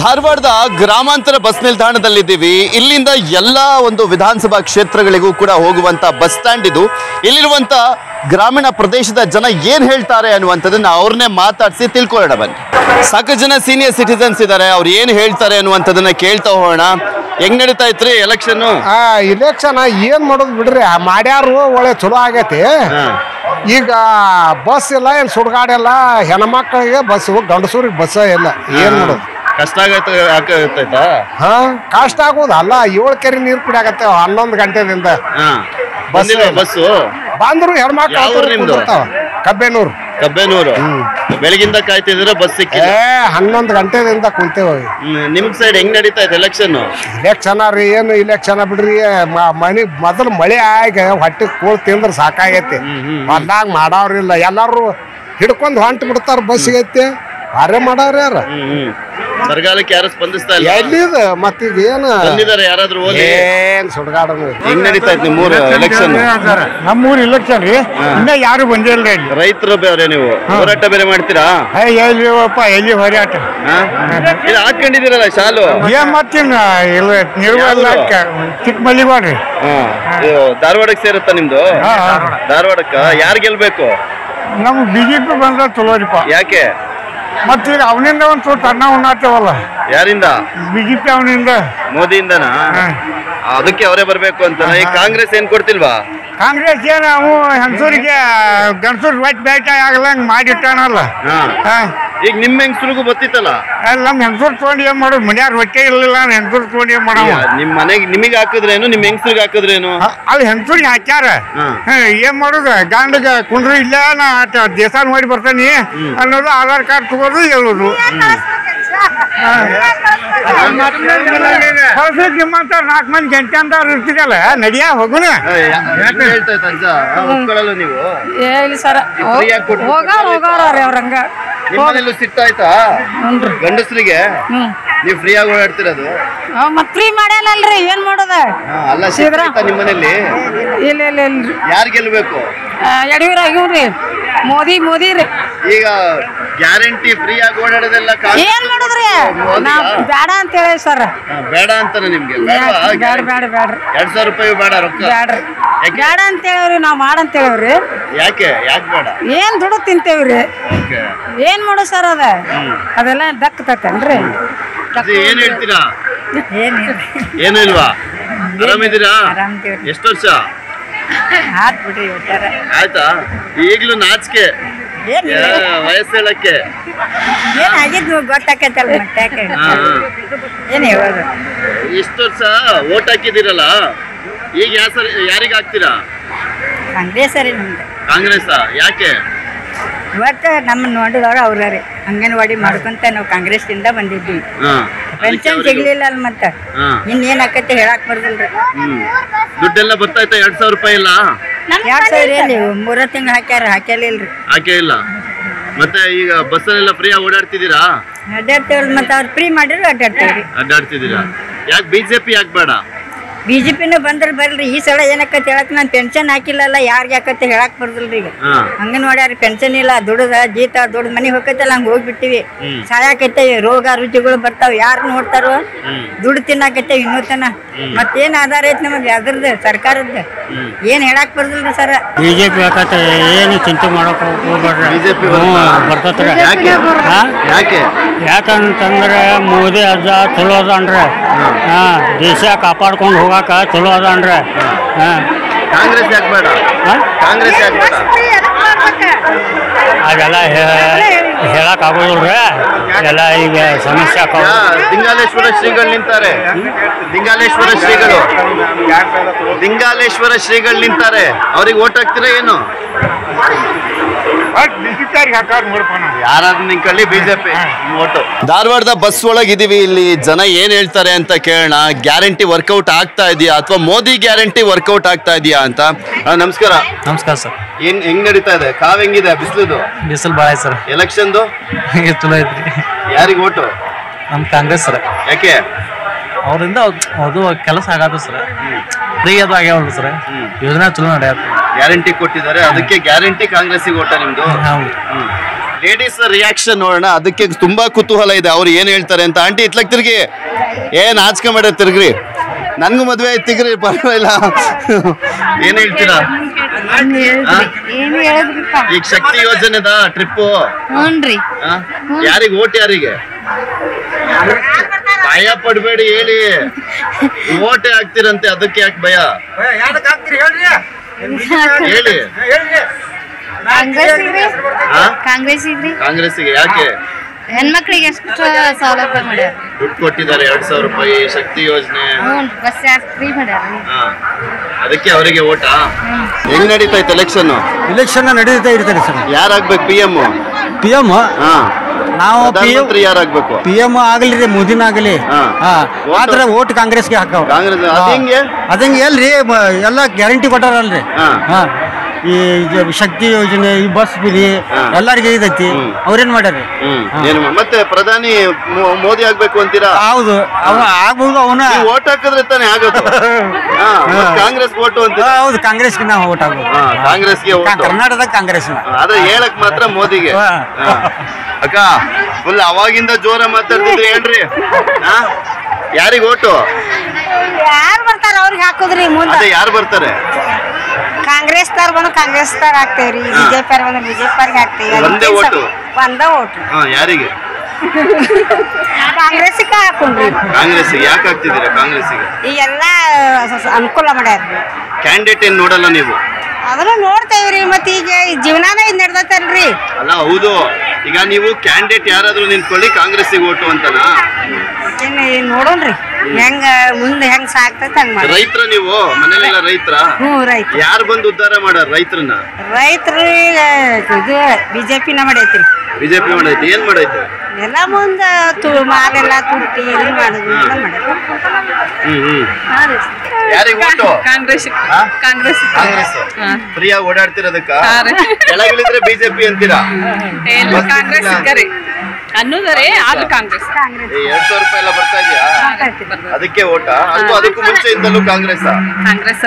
ಧಾರವಾಡದ ಗ್ರಾಮಾಂತರ ಬಸ್ ನಿಲ್ದಾಣದಲ್ಲಿದ್ದೀವಿ. ಇಲ್ಲಿಂದ ಎಲ್ಲ ಒಂದು ವಿಧಾನಸಭಾ ಕ್ಷೇತ್ರಗಳಿಗೂ ಕೂಡ ಹೋಗುವಂತ ಬಸ್ ಸ್ಟ್ಯಾಂಡ್ ಇದು. ಇಲ್ಲಿರುವಂತ ಗ್ರಾಮೀಣ ಪ್ರದೇಶದ ಜನ ಏನ್ ಹೇಳ್ತಾರೆ ಅನ್ನುವಂಥದ್ದನ್ನ ಅವ್ರನ್ನೇ ಮಾತಾಡಿಸಿ ತಿಳ್ಕೊಳ್ಳೋಣ ಬನ್ನಿ. ಸಾಕಷ್ಟು ಜನ ಸೀನಿಯರ್ ಸಿಟಿಸನ್ಸ್ ಇದ್ದಾರೆ. ಅವ್ರು ಏನ್ ಹೇಳ್ತಾರೆ ಅನ್ನುವಂಥದ್ದನ್ನ ಕೇಳ್ತಾ ಹೋಗೋಣ. ಹೆಂಗ್ ನಡೀತಾ ಇತ್ರಿ ಎಲೆಕ್ಷನ್ ಆ ಇಲೆಕ್ಷನ್ ಏನ್ ಮಾಡೋದು ಬಿಡ್ರಿ? ಆ ಮಾಡ್ಯಾರು ಒಳ್ಳೆ ಚಲೋ ಆಗೈತಿ. ಈಗ ಬಸ್ ಇಲ್ಲ ಏನ್ ಸುಡ್ಗಾಡಿಲ್ಲ ಹೆಣ್ಮಕ್ಳಿಗೆ ಬಸ್ ಗಂಡಸೂರಿಗೆ ಬಸ್ ಇಲ್ಲ. ಏನ್ ಮಾಡೋದು? ಕಷ್ಟ ಆಗೈತೆ ಆಗ್ತೈತಾ ಹಾ ಕಷ್ಟ ಆಗೋದು ಅಲ್ಲ ಏಳು ಕೆರೆ ನೀರು ಕುಡಿಯಾಗತ್ತೆ ಹನ್ನೊಂದು ಗಂಟೆದಿಂದ. ಬಂದಿಲ್ಲ ಬಸ್ಸು ಬಂದ್ರು ಹೆಣ್ಮಕ್ಳು ಕಬ್ಬೆನೂರು. ಕಬ್ಬೇನೂರು? ಬೆಳಗಿಂದ ಕಾಯ್ತಿದ್ರೆ ಬಸ್ ಸಿಕ್ಕಿ ಹನ್ನೊಂದು ಗಂಟೆದಿಂದ ಕುಂತೇವ ನಿಮ್ ಸೈಡ್ ಹೆಂಗ್ ನಡೀತಾ ಇದೆ ಎಲೆಕ್ಷನ್ ಇಲೆಕ್ಷನ್ ರೀ ಏನು ಇಲೆಕ್ಷನ್ ಬಿಡ್ರಿ ಮನಿ ಮೊದಲು ಮಳೆ ಆಗಿ ಹೊಟ್ಟೆ ಕೂಳ್ ತಿಂದ್ರೆ ಸಾಕಾಗೈತಿ. ಹೊಲ್ದಾಗ ಮಾಡವ್ರಿಲ್ಲ ಎಲ್ಲಾರು ಹಿಡ್ಕೊಂಡು ಹೊಂಟ್ ಬಿಡ್ತಾರ ಬಸ್ಸಿಗೈತಿ. ಅರೆ ಮಾಡವ್ರ ಯಾರ? ಬರಗಾಲಕ್ಕೆ ಯಾರು ಸ್ಪಂದಿಸ್ತಾ ಇಲ್ಲ. ಎಲ್ಲಿದ? ಮತ್ತೀಗ ಏನು ಬಂದಿದ್ದಾರೆ ಯಾರಾದ್ರೂ ಹೋಗಿ? ಏನ್ ಸುಡ್ಗಾಡನು ಹೆಂಗ್ ನಡೀತಾ ಇತ್ತು ನಿಮ್ಮೂರ ಎಲೆಕ್ಷನ್ ನಮ್ಮೂರ್ ಇಲೆಕ್ಷನ್ ರೀ. ಇನ್ನ ಯಾರು ಬಂದಿಲ್ಲ ಇಲ್ಲಿ ರೈತರು ಬೇರೆ ನೀವು? ಹೋರಾಟ ಬೇರೆ ಮಾಡ್ತೀರಾ? ಹೇ, ಎಲ್ಲಿವಪ್ಪ ಎಲ್ಲಿ ಹೋರಾಟ? ಹಾ? ಇದು ಹಾಕೊಂಡಿದ್ದೀರಲ್ಲ ಶಾಲು? ಏನ್ ಮಾಡ್ತೀನಿ ಇಲ್ಲ ನಿರ್ವಲ್ಲ ಚಿಕ್ಕ ಮಲ್ಲಿಗೋಡ್ರಿ ಹಾ. ಇದು ಧಾರವಾಡಕ್ಕೆ ಸೇರುತ್ತಾ ನಿಮ್ದು? ಹಾ, ಹಾ. ಧಾರವಾಡಕ್ಕ? ಯಾರು ಗೆಲ್ಬೇಕು? ನಮ್ ಬಿಜೆಪಿ ಬಂದ್ರ ಚಲೋರಿಪ್ಪ ಯಾಕೆ? ಮತ್ತೀಗ ಅವನಿಂದ ಒಂದ್ ಸ್ವಲ್ಪ ಅನ್ನ ಉಣ್ಣಾತೇವಲ್ಲ? ಯಾರಿಂದ? ಬಿಜೆಪಿ ಅವನಿಂದ. ಮೋದಿಯಿಂದನಾ? ಅದಕ್ಕೆ ಅವರೇ ಬರ್ಬೇಕು ಅಂತ ಈ ಕಾಂಗ್ರೆಸ್ ಏನ್ ಕೊಡ್ತಿಲ್ವಾ? ಕಾಂಗ್ರೆಸ್ ಏನ ಅವು ಹೆಂಗಸೂರಿಗೆ ಗಂಡಸೂರ್ ವೈಟ್ ಬೇಟ ಆಗಲಂಗ್ ಮಾಡಿಟ್ಟಾನಲ್ಲ. ಹಾ. ಈಗ ನಿಮ್ ಹೆಂಗ್ಸ್ರಿಗೂ ಬತ್ತಿತ್ತಲ್ಲ? ಅಲ್ಲ ನಮ್ಮ ಹೆಂಗಸೂರ್ ತೊಗೊಂಡು ಏನ್ ಮಾಡೋದು? ಮನ್ಯಾರ ಹೊಟ್ಟೆ ಇರ್ಲಿಲ್ಲ ಹೆಂಗಸೂರ್ ತೊಗೊಂಡು ಏನ್ ಮಾಡೋ ನಿಮ್ ಮನೆಗೆ ನಿಮಗೆ ಹಾಕಿದ್ರೇನು ನಿಮ್ ಹೆಂಗಸ್ರಿಗೆ ಹಾಕಿದ್ರೇನು? ಅಲ್ಲಿ ಹೆಂಗಸೂರಿಗೆ ಹಾಕ್ಯಾರ. ಏನ್ ಮಾಡುದು? ಗಂಡಗ ಕುಂಡ್ರು ಇಲ್ಲ ನಾ ದೇಶ ನೋಡಿ ಬರ್ತಾನೆ ಅನ್ನೋದು ಆಧಾರ್ ಕಾರ್ಡ್ ತಗೋದು ಹೇಳೋದು. ಹೊರಸಕ್ ನಿಮ್ಮಂತ ನಾಲ್ಕು ಮಂದಿ ಗಂಟೆ ಅಂತ ಇರ್ತೀರಲ್ಲ ನಡಿಯ ಹೋಗುಣ ಹೆಂಗ್ ಹೇಳ್ತಾ ಇತ್ತು ಅಜ್ಜ ಆ, ಒಪ್ಕೊಳಲ್ಲ ನೀವು ಏ ಇಲ್ಲ ಸರ ಹೋಗಾರ ಹೋಗಾರ ರೀ ಅವ್ರಂಗ ನಿಮ್ಮನೆಲ್ಲೂ ಸಿಟ್ಟಾಯ್ತಾ ಗಂಡಸ್ರಿಗೆ ನೀವು ಫ್ರೀ ಆಗಿ ಓಡಾಡ್ತಿರೋದು ಮತ್ ಫ್ರೀ ಮಾಡ್ಯಾನಲ್ರಿ ಏನ್ ಮಾಡೋದ ಅಲ್ಲ ಸಿಟ್ಟಾಯ್ತಾ ನಿಮ್ಮನೇಲಿ ಇಲ್ಲ ಇಲ್ಲ ಇಲ್ರಿ ಯಾರು ಗೆಲ್ಬೇಕು ಯಡಿಯೂರ ಇವ್ರಿ. ಮೋದಿ ಮೋದಿ ರೀ. ಈಗ ಗ್ಯಾರಂಟಿ ಫ್ರೀ ಆಗಿ ಓಡಾಡೋದೆಲ್ಲ ಏನ್ ಮಾಡಿದ್ರಿ? ನಾ ಬೇಡ ಅಂತ ಹೇಳಿ ಸರ್. ಬೇಡ ಅಂತಾನೆ ನಿಮ್ಗೆ? ಬೇಡ ಬೇಡ ಬೇಡ್ರಿ ಎರಡ್ ಸಾವಿರ ರೂಪಾಯಿ ಬೇಡ ರೊಕ್ಕ. ಬೇಡ್ರಿ? ಬೇಡ ಅಂತ ಹೇಳವ್ರಿ ನಾವ್ ಮಾಡಂತ ಹೇಳವ್ರಿ ಯಾಕೆ? ಯಾಕೆ ಬೇಡ? ಏನ್ ದುಡ್ಡು ತಿಂತೇವ್ರಿ? ಏನ್ ಮಾಡು ಸರ್ ಅದ? ಅದೆಲ್ಲ ದಕ್ಕ ತಕ್ಕನ್ರಿ. ಏನ್ ಹೇಳ್ತೀರಾ? ಏನಿಲ್ವಾ ಆರಾಮಿದ್ದೀರಾ. ಎಷ್ಟು ವರ್ಷ? ಆತ್ ಬಿಡ್ರಿ ಒಟ್ಟಾರ ಆಯ್ತಾ? ಈಗ್ಲೂ ನಾಚಿಕೆ. ಏನಿಲ್ಲ ವಯಸ್ಸು ಹೇಳಕ್ಕೆ. ಏನ್ ಆಗಿದ್ದು ಗೊತ್ತಾಕೈತಲ್ಲ ಮತ್ತೆ ಯಾಕೆ? ಹಾ, ಹಾ. ಏನ್ ಹೇಳೋದು? ಇಷ್ಟು ವರ್ಷ ಓಟ್ ಹಾಕಿದಿರಲ್ಲ ಈಗ ಯಾವ ಸರಿ ಯಾರಿಗೆ ಹಾಕ್ತೀರಾ? ಕಾಂಗ್ರೆಸ್ ರೀ ನಮ್ದು. ಕಾಂಗ್ರೆಸ್ ಯಾಕೆ? ಇವತ್ತು ನಮ್ಮ ನೋಡಿದವ್ರು ಅವ್ರ ರೀ ಅಂಗನವಾಡಿ ಮಾಡ್ಕೊಂತ ನಾವು ಕಾಂಗ್ರೆಸ್ದಿಂದ ಬಂದಿದ್ವಿ. ಪೆನ್ಷನ್ ಸಿಗ್ಲಿಲ್ಲ ಅಲ್ಲ ಮತ್ತ? ಹಾ. ಇನ್ನೇನ್ ಆಕೈತಿ ಹೇಳಕ್ ಬರ್ದಿಲ್ರಿ. ಹ್ಮ್. ದುಡ್ಡೆಲ್ಲ ಬರ್ತಾಯ್ತಾ ಎರಡ್ ಸಾವಿರ ರೂಪಾಯಿ ಇಲ್ಲ? ಎರಡ್ ಸಾವಿರ ಎಲ್ಲಿ ಮೂರ ತಿಂಗಳು ಹಾಕ್ಯಾರ ಹಾಕ್ಯಾಲಿಲ್ರಿ ಹಾಕೇ ಇಲ್ಲ. ಮತ್ತೆ ಈಗ ಬಸ್ಸಲ್ಲೆಲ್ಲ ಫ್ರೀ ಆಗಿ ಓಡಾಡ್ತಿದ್ದೀರಾ? ಅಡ್ಡಾಡ್ತೇವಲ್ಲ ಮತ್ತೆ ಅವ್ರು ಫ್ರೀ ಮಾಡಿದ್ರೆ ಅಡ್ಡಾಡ್ತೇವ್ರಿ ಅಡ್ಡಾಡ್ತಿದ್ದೀರಾ ಯಾಕೆ ಬಿಜೆಪಿ ಯಾಕೆ ಬೇಡ? ಬಿಜೆಪಿನೂ ಬಂದ್ರೆ ಬರ್ರಿ ಈ ಸಲ ಏನಕ್ಕತ್ತೆ ಹೇಳಕ್ ನಾನು ಪೆನ್ಷನ್ ಹಾಕಿಲ್ಲಲ್ಲ ಯಾರಿಗೆ ಆಕತ್ತೆ ಹೇಳಕ್ ಬರ್ದಲ್ರಿ ಈಗ. ಹಾ. ಅಂಗನವಾಡಿ ಪೆನ್ಷನ್ ಇಲ್ಲ ದುಡ್ದ ಜೀತ ದುಡ್ಡು ಮನೆಗೆ ಹೋಗತ್ತಲ್ಲ ಹಂಗ ಹೋಗ್ಬಿಟ್ಟಿವಿ. ಹ್ಮ್. ಸಾಯಾಕೈತೆ ರೋಗ ರುಚಿಗಳು ಬರ್ತಾವ ಯಾರು ನೋಡ್ತಾರೋ. ದುಡ್ಡು ತಿನ್ನಾಕೈತೆ ಇನ್ನೂ ತನ ಮತ್ತೇನ್ ಆಧಾರ ಐತಿ ನಮಗೆ ಅದ್ರದ್ದು ಸರ್ಕಾರದ್ದು. ಏನ್ ಹೇಳಕ್ ಬರ್ದಲ್ರಿ ಸರ್? ಬಿಜೆಪಿ ಏನು ಚಿಂತೆ ಮಾಡಕ್ ಹೋಗ್ಬೇಡ್ರಿ. ಬಿಜೆಪಿ ಬರ್ತೈತ್ರಿ. ಯಾಕೆ? ಯಾಕೆ? ಯಾಕಂತಂದ್ರೆ ಮೋದಿ ಅಜ್ಜ ಚಲೋ ಅದನ್ರಿ ಹಾ. ದೇಶ ಕಾಪಾಡ್ಕೊಂಡು ಹೋಗಾಕ ಚಲೋ ಅದನ್ರಿ ಹಾಂ. ಕಾಂಗ್ರೆಸ್ ಯಾಕೆ ಬೇಡ? ಕಾಂಗ್ರೆಸ್ ಯಾಕೆ ಬೇಡ? ಅದೆಲ್ಲ ಹೇಳಕ್ ಆಗೋದಿಲ್ರಿ. ಎಲ್ಲ ಈಗ ಸಮಸ್ಯೆ ಲಿಂಗಾಲೇಶ್ವರ ದಿಂಗಾಲೇಶ್ವರ ಶ್ರೀಗಳು ನಿಂತಾರೆ. ದಿಂಗಾಲೇಶ್ವರ ಶ್ರೀಗಳು. ದಿಂಗಾಲೇಶ್ವರ ಶ್ರೀಗಳು ನಿಂತಾರೆ. ಅವ್ರಿಗೆ ಓಟ್ ಹಾಕ್ತೀರಾ ಏನು? ಯಾರಾದ್ರೂ ಬಿಜೆಪಿ ಧಾರವಾಡದ ಬಸ್ ಇದೀವಿ ಇಲ್ಲಿ. ಜನ ಏನ್ ಹೇಳ್ತಾರೆ ಅಂತ ಕೇಳೋಣ. ಗ್ಯಾರಂಟಿ ವರ್ಕೌಟ್ ಆಗ್ತಾ ಇದೆಯಾ ಅಥವಾ ಮೋದಿ ಗ್ಯಾರಂಟಿ ವರ್ಕೌಟ್ ಆಗ್ತಾ ಇದೆಯಾ ಅಂತ? ನಮಸ್ಕಾರ. ನಮಸ್ಕಾರ ಸರ್. ಏನ್ ಹೆಂಗ್ ನಡೀತಾ ಇದೆ? ಕಾವ್ ಹೆಂಗಿದೆ? ಬಿಸಿಲುದು? ಬಿಸಿಲು ಬಾಳ ಸರ್. ಎಲೆಕ್ಷನ್ದು ಯಾರಿಗೆ ಚಲೋ ಐತ್ರಿ ಯಾರಿಗೆ ಓಟು ನಮ್ಮ ಕಾಂಗ್ರೆಸ್ ಸರ್. ಯಾಕೆ? ಅವರಿಂದ ಅದು ಕೆಲಸ ಆಗತ್ತೆ ಸರ್. ಫ್ರೀ ಅದು ಆಗ್ಯಾವಲ್ಲ ಸರ್. ಯೋಜನೆ ಚಲೋ ನಡೆಯತ್ತೆ. ಗ್ಯಾರಂಟಿ ಕೊಟ್ಟಿದ್ದಾರೆ. ಅದಕ್ಕೆ ಗ್ಯಾರಂಟಿ ಕಾಂಗ್ರೆಸ್ ಓಟ ನಿಮ್ದು. ಲೇಡೀಸ್ ರಿಯಾಕ್ಷನ್ ನೋಡೋಣ. ಅದಕ್ಕೆ ತುಂಬಾ ಕುತೂಹಲ ಇದೆ. ಅವ್ರು ಏನ್ ಹೇಳ್ತಾರೆ ಅಂತ. ಆಂಟಿ ಇತ್ಲಕ್ ತಿರ್ಗಿ. ಏನ್ ಆಚ್ಕೆ ಮಾಡ ತಿರ್ಗ್ರಿ. ನನ್ಗೂ ಮದ್ವೆ ಆಯ್ತು ತಿರ್ಗ್ರಿ. ಪರವಾಗಿಲ್ಲ. ಏನ್ ಹೇಳ್ತೀರಾ? ಆ? ಏನು ಹೇಳಿದ್ರಿಪ್ಪ? ಈಗ ಶಕ್ತಿ ಯೋಜನೆದ ಟ್ರಿಪ್ ಯಾರಿಗೆ ಓಟ್ ಯಾರಿಗೆ? ಭಯ ಪಡ್ಬೇಡಿ ಹೇಳಿ. ಓಟೆ ಹಾಕ್ತಿರಂತೆ ಅದಕ್ಕೆ ಯಾಕೆ ಭಯ? ಹೇಳಿ. ಕಾಂಗ್ರೆಸ್ ಇದ್ರಿ? ಆ? ಕಾಂಗ್ರೆಸ್ಸಿಗೆ ಯಾಕೆ? ಹೆಣ್ಮಕ್ಳಿಗೆ ಎಷ್ಟು ಸೌಲಭ್ಯ ಮಾಡ್ಯಾರ? ದುಡ್ಡು ಕೊಟ್ಟಿದ್ದಾರೆ ಎರಡ್ ಸಾವಿರ ರೂಪಾಯಿ ಶಕ್ತಿ ಯೋಜನೆ. ಬಸ್ ಫ್ರೀ ಮಾಡ್ಯಾರ. ಅದಕ್ಕೆ ಅವರಿಗೆ ಓಟಾ? ಹೆಂಗ್ ನಡೀತಾ ಇತ್ತು ಎಲೆಕ್ಷನ್ ಇಲೆಕ್ಷನ್ ನಡೀತಾ ಇರ್ತಾರೆ ಸರ್. ಯಾರಾಗ್ಬೇಕು ಪಿ ಎಂ ಪಿ ಎಂ ಹಾ. ನಾವು ಪ್ರಧಾನಮಂತ್ರಿ ಯಾರಾಗ್ಬೇಕು? ಪಿ ಎಂ ಆಗಲಿ ರೀ ಮೋದಿನ ಆಗಲಿ. ಹಾ. ಆದ್ರೆ ಓಟ್ ಕಾಂಗ್ರೆಸ್ಗೆ ಹಾಕವ್ ಕಾಂಗ್ರೆಸ್ ಅದ್ ಹೆಂಗೆ? ಅದಂಗೆ ಎಲ್ರಿ ಮ- ಎಲ್ಲ ಗ್ಯಾರಂಟಿ ಕೊಟ್ಟಾರಲ್ರಿ. ಹಾ. ಹಾ. ಈ ಇದು ಶಕ್ತಿ ಯೋಜನೆ ಈ ಬಸ್ ಹಾ. ಎಲ್ಲರಿಗೆ ಇದೈತಿ. ಹ್ಮ್. ಅವ್ರೇನ್ ಮಾಡ್ಯಾರ ಹ್ಮ್. ಏನು ಮತ್ತೆ ಪ್ರಧಾನಿ ಮೋ- ಮೋದಿ ಆಗ್ಬೇಕು ಅಂತೀರಾ? ಹೌದು. ಅವ ಆಗ್ಬೋದು ಅವನ ನೀವು ಓಟ್ ಹಾಕಿದ್ರೆ ತಾನೇ ಆಗೋದು ಹಾ, ಮತ್ತ್ ಕಾಂಗ್ರೆಸ್ ಓಟು ಅಂತ ಹೌದು. ಕಾಂಗ್ರೆಸ್ಗೆ ನಾವು ಓಟ್ ಆಗ್ಬೋದು ಹಾ, ಕಾಂಗ್ರೆಸ್ಗೆ ಕರ್ನಾಟಕದ. ಕರ್ನಾಟಕದಾಗ ಕಾಂಗ್ರೆಸ್ ಆದ್ರೆ ಹೇಳಕ್ ಮಾತ್ರ ಮೋದಿಗೆ. ಹಾ. ಹಾ. ಅಕ್ಕ ಫುಲ್ ಅವಾಗಿಂದ ಜೋರ ಮಾತಾಡ್ತಿದ್ರಿ ಹೇಳ್ರಿ ಯಾರಿಗ ಓಟು? ಯಾರು ಬರ್ತಾರೆ ಅವ್ರಿಗೆ ಹಾಕುದ್ರಿ ಮುಂದೆ? ಯಾರು ಬರ್ತಾರೆ? ಕಾಂಗ್ರೆಸ್ ತರ ಬಂದು ಕಾಂಗ್ರೆಸ್ ತರ ಹಾಕ್ತೇವ್ರಿ. ಬಿಜೆಪಿ ಅವ್ರ ಬಂದು ಬಿಜೆಪಿ ಅವ್ರಿಗೆ ಹಾಕ್ತೇವಿ. ಒಂದೇ ಓಟು? ಒಂದ ಓಟು. ಯಾರಿಗೆ? ಕಾಂಗ್ರೆಸ್ಗೆ ಹಾಕೊಂಡ್ರಿ. ಕಾಂಗ್ರೆಸ್ ಯಾಕೆ ಹಾಕ್ತಿದ್ದೀರಾ ಕಾಂಗ್ರೆಸ್ ಈಗೆಲ್ಲ ಸ- ಸ- ಅನುಕೂಲ ಮಾಡ್ಯಾರ. ಕ್ಯಾಂಡಿಡೇಟ್ ಏನ್ ನೋಡಲ್ಲ ನೀವು? ಅದನ್ನು ನೋಡ್ತೇವ್ರಿ ಮತ್ತೆ ಈಗ ಜೀವನಾನ ಇದು ನಡ್ದೈತಲ್ರಿ. ಅಲ್ಲ ಹೌದು. ಈಗ ನೀವು ಕ್ಯಾಂಡಿಡೇಟ್ ಯಾರಾದ್ರೂ ನಿಂತ್ಕೊಳ್ಳಿ ಕಾಂಗ್ರೆಸ್ಸಿಗೆ ಓಟು ಅಂತನಾ? ನೋಡೋಣ್ರಿ ಹೆಂಗ ಮುಂದೆ ಹೆಂಗ್ ಸಾಕ್ತೈತೆ ಹಂಗ್ ಮಾಡಿ ರೈತರ ನೀವು? ಮನೇಲೆಲ್ಲ ರೈತರ? ಹ್ಞೂ ರೈತ ಯಾರು ಬಂದು ಉದ್ಧಾರ ಮಾಡಾರ ರೈತರನ್ನ? ರೈತರು ಇದು ಬಿಜೆಪಿನ ಮಾಡೈತ್ರಿ. ಬಿಜೆಪಿ ಮಾಡೈತಿ. ಏನ್ ಮಾಡೈತಿ? ಎಲ್ಲ ಮುಂದೆ ತು ಮಾಲೆಲ್ಲ ತುಟ್ಟಿ ಇದನ್ನ ಮಾಡುದು ಎಲ್ಲ ಮಾಡ್ಯಾರ. ಹ್ಮ್ ಹ್ಮ್. ಯಾರಿಗೆ ಓಟು ಕಾಂಗ್ರೆಸ್? ಕಾಂಗ್ರೆಸ್ ಕಾಂಗ್ರೆಸ್ ಫ್ರೀಯಾಗಿ ಓಡಾಡ್ತಿರೋದಕ್ಕ. ಕೆಳಗಿಳಿದ್ರೆ ಬಿಜೆಪಿ ಅಂತೀರಾ? ಕಾಂಗ್ರೆಸ್ ಸಿಕ್ಕರಿ. ಅನ್ನೋದರೇ ಆದ್ರೆ ಕಾಂಗ್ರೆಸ್. ಎರಡ್ ಸಾವಿರ ರೂಪಾಯಿ ಎಲ್ಲ ಬರ್ತಾ ಇದೆಯಾ? ಅದಕ್ಕೆ ಓಟ ಅದು ಮುಂಚೆ ಮುಂಚೆಯಿಂದಲೂ ಕಾಂಗ್ರೆಸ್ ಕಾಂಗ್ರೆಸ್